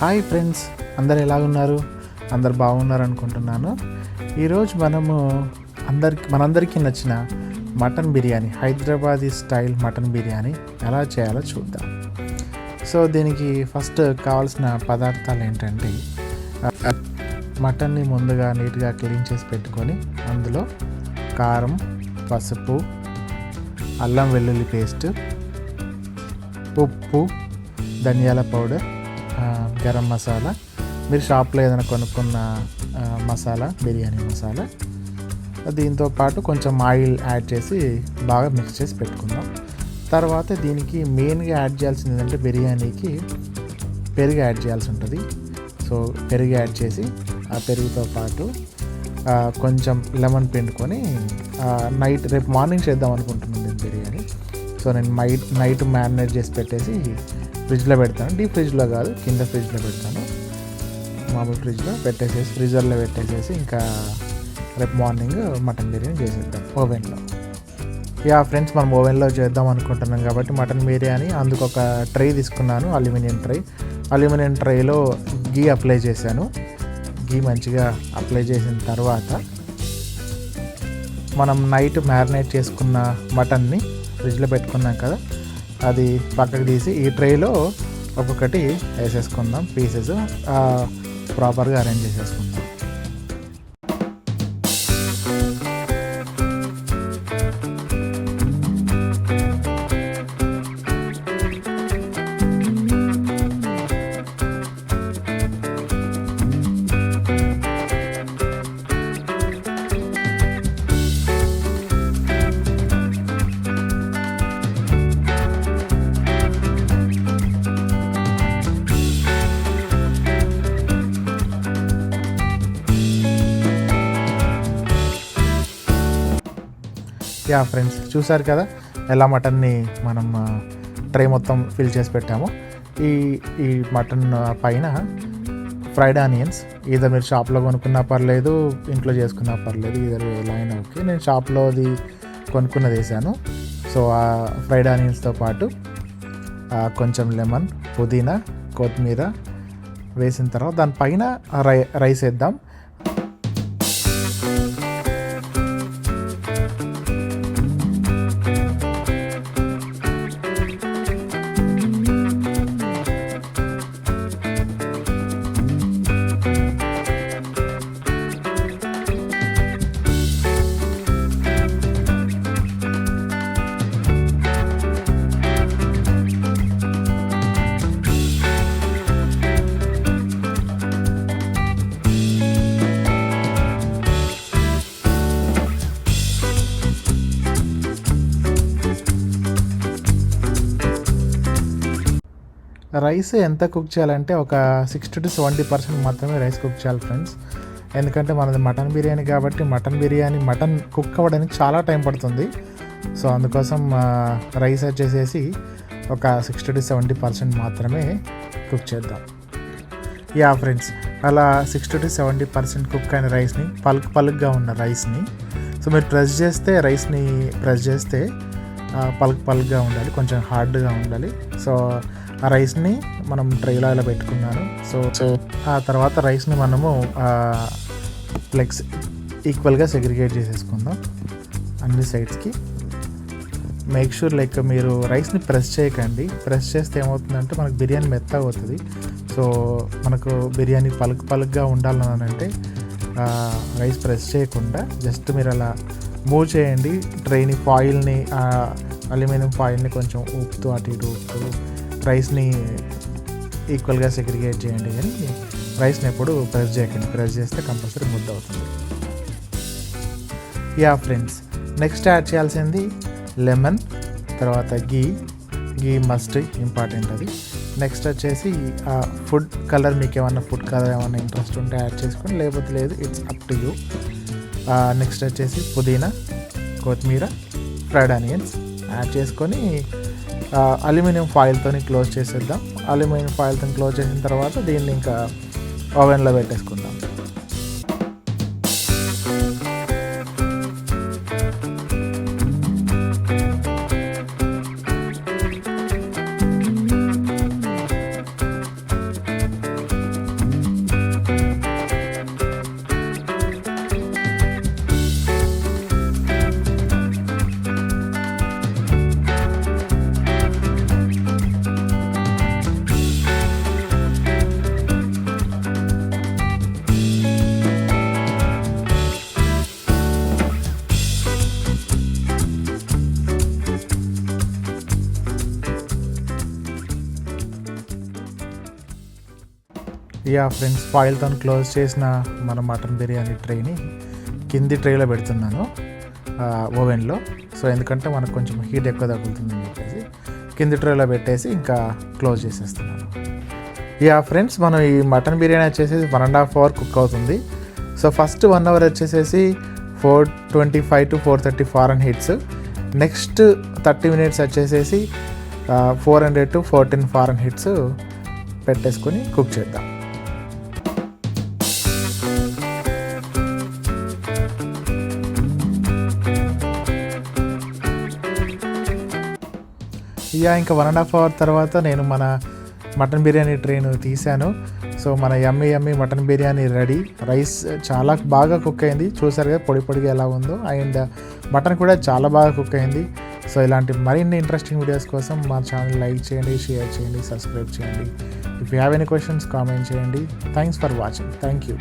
Hi friends అందరు ఎలా ఉన్నారు అందరు బాగున్నారు అనుకుంటున్నాను ఈరోజు మనము అందరికి మనందరికీ నచ్చిన mutton biryani Hyderabadi style mutton biryani ఎలా చేయాలో చూద్దాం. సో దీనికి ఫస్ట్ కావాల్సిన పదార్థాలు ఏంటంటే మటన్ని ముందుగా నీట్గా క్లీన్ చేసి పెట్టుకొని అందులో కారం పసుపు అల్లం వెల్లుల్లి పేస్ట్ ఉప్పు ధనియాల పౌడర్ గరం మసాలా. మీరు షాప్లో ఏదైనా కొనుక్కున్న మసాలా బిర్యానీ మసాలా దీంతో పాటు కొంచెం ఆయిల్ యాడ్ చేసి బాగా మిక్స్ చేసి పెట్టుకుందాం. తర్వాత దీనికి మెయిన్గా యాడ్ చేయాల్సింది ఏంటంటే బిర్యానీకి పెరుగు యాడ్ చేయాల్సి ఉంటుంది. సో పెరుగు యాడ్ చేసి ఆ పెరుగుతో పాటు కొంచెం లెమన్ పిండుకొని నైట్ రేపు మార్నింగ్ చేద్దాం అనుకుంటున్నాను నేను బిర్యానీ. సో నేను నైట్ నైట్ మ్యారినేట్ చేసి పెట్టేసి ఫ్రిడ్జ్లో పెడతాను. డీప్ ఫ్రిడ్జ్లో కాదు కింద ఫ్రిడ్జ్లో పెడతాను. మామూలు ఫ్రిడ్జ్లో పెట్టేసేసి ఫ్రీజర్లో పెట్టేసేసి ఇంకా రేపు మార్నింగ్ మటన్ బిర్యానీ చేసేద్దాం ఓవెన్లో. యా ఫ్రెండ్స్ మనం ఓవెన్లో చేద్దాం అనుకుంటున్నాం కాబట్టి మటన్ బిర్యానీ అందుకు ఒక ట్రై తీసుకున్నాను అల్యూమినియం ట్రై. అల్యూమినియం ట్రైలో గీ అప్లై చేశాను. గీ మంచిగా అప్లై చేసిన తర్వాత మనం నైట్ మ్యారినేట్ చేసుకున్న మటన్ని ఫ్రిడ్జ్లో పెట్టుకున్నాం కదా అది పక్కకు తీసి ఈ ట్రేలో ఒక్కొక్కటి వేసేసుకుందాం. పీసెస్ ప్రాపర్గా అరేంజ్ చేసేసుకుందాం. యా ఫ్రెండ్స్ చూసారు కదా? ఎలా మటన్ని మనం ట్రై మొత్తం ఫిల్ చేసి పెట్టాము. ఈ ఈ మటన్ పైన ఫ్రైడ్ ఆనియన్స్. ఇదో మీరు షాప్లో కొనుక్కున్నా పర్లేదు ఇంట్లో చేసుకున్నా పర్లేదు ఇద్దరు ఎలా అయినా ఓకే. నేను షాప్లోది కొనుక్కున్నది వేసాను. సో ఆ ఫ్రైడ్ ఆనియన్స్తో పాటు కొంచెం లెమన్ పుదీనా కొత్తిమీర వేసిన తర్వాత దానిపైన రై రైస్ వేద్దాం. రైస్ ఎంత కుక్ చేయాలంటే ఒక సిక్స్టీ టు సెవెంటీ పర్సెంట్ మాత్రమే రైస్ కుక్ చేయాలి ఫ్రెండ్స్. ఎందుకంటే మనది మటన్ బిర్యానీ కాబట్టి మటన్ బిర్యానీ మటన్ కుక్ అవ్వడానికి చాలా టైం పడుతుంది. సో అందుకోసం రైస్ వచ్చేసేసి ఒక సిక్స్టీ టు సెవెంటీ పర్సెంట్ మాత్రమే కుక్ చేద్దాం. యా ఫ్రెండ్స్ అలా sixty to seventy percent cook అయిన రైస్ని పలుకు పలుకుగా ఉన్న రైస్ని సో మీరు ప్రెస్ చేస్తే రైస్ని ప్రెస్ చేస్తే పలుకు పలుకుగా ఉండాలి కొంచెం హార్డ్గా ఉండాలి. సో ఆ రైస్ని మనం ట్రైలో ఇలా పెట్టుకున్నాను. సో సో ఆ తర్వాత రైస్ని మనము లెగ్స్ ఈక్వల్గా సెగ్రిగేట్ చేసేసుకుందాం. అన్ని సైడ్స్కి. మేక్ షూర్ లైక్ మీరు రైస్ని ప్రెస్ చేయకండి. ప్రెస్ చేస్తే ఏమవుతుందంటే మనకు బిర్యానీ మెత్తగా అవుతుంది. సో మనకు బిర్యానీ పలుకు పలుకుగా ఉండాలని అంటే రైస్ ప్రెస్ చేయకుండా జస్ట్ మీరు అలా మూవ్ చేయండి. ట్రైని ఫాయిల్ని అల్యూమినియం ఫాయిల్ని కొంచెం ఊపుతూ అటు ఇటు ఊపుతూ రైస్ని ఈక్వల్గా సెగ్రిగేట్ చేయండి కానీ రైస్ని ఎప్పుడు ప్రెస్ చేయకండి. ప్రెస్ చేస్తే కంపల్సరీ ముద్ద అవుతుంది. యా ఫ్రెండ్స్ నెక్స్ట్ యాడ్ చేయాల్సింది లెమన్ తర్వాత గీ. గీ మస్ట్ ఇంపార్టెంట్ అది. నెక్స్ట్ వచ్చేసి ఆ ఫుడ్ కలర్ మీకు ఏమన్నా ఫుడ్ కలర్ ఏమన్నా ఇంట్రెస్ట్ ఉంటే యాడ్ చేసుకోండి లేకపోతే లేదు it's up to you. Next వచ్చేసి పుదీనా కొత్తిమీర ఫ్రైడ్ ఆనియన్స్ యాడ్ చేసుకొని అల్యూమినియం ఫాయిల్తో క్లోజ్ చేసేద్దాం. అల్యూమినియం ఫాయిల్తో క్లోజ్ చేసిన తర్వాత దీన్ని ఇంకా ఓవెన్లో పెట్టేసుకుందాం. యా ఫ్రెండ్స్ ఫాయిల్తో క్లోజ్ చేసిన మన మటన్ బిర్యానీ ట్రేని కింది ట్రేలో పెడుతున్నాను ఓవెన్లో. సో ఎందుకంటే మనకు కొంచెం హీట్ ఎక్కువ తగులుతుందని చెప్పేసి కింది ట్రేలో పెట్టేసి ఇంకా క్లోజ్ చేసేస్తున్నాను. యా ఫ్రెండ్స్ మనం ఈ మటన్ బిర్యానీ వచ్చేసి one and half hour cook అవుతుంది. సో ఫస్ట్ వన్ అవర్ వచ్చేసేసి four twenty five to four thirty Fahrenheits next thirty minutes వచ్చేసేసి four hundred to fourteen Fahrenheits పెట్టేసుకొని కుక్ చేద్దాం. ఇక ఇంకా వన్ అండ్ హాఫ్ అవర్ తర్వాత నేను మన మటన్ బిర్యానీ ట్రైన్ తీశాను. సో మన yummy yummy mutton biryani ready rice చాలా బాగా కుక్ అయింది. చూసారు కదా పొడి పొడిగా ఎలా ఉందో. అండ్ uh, మటన్ కూడా చాలా బాగా కుక్ అయింది. సో ఇలాంటి మరిన్ని ఇంట్రెస్టింగ్ వీడియోస్ కోసం మా ఛానల్ లైక్ చేయండి షేర్ చేయండి సబ్స్క్రైబ్ చేయండి. If you have any questions comment చేయండి. Thanks for watching thank you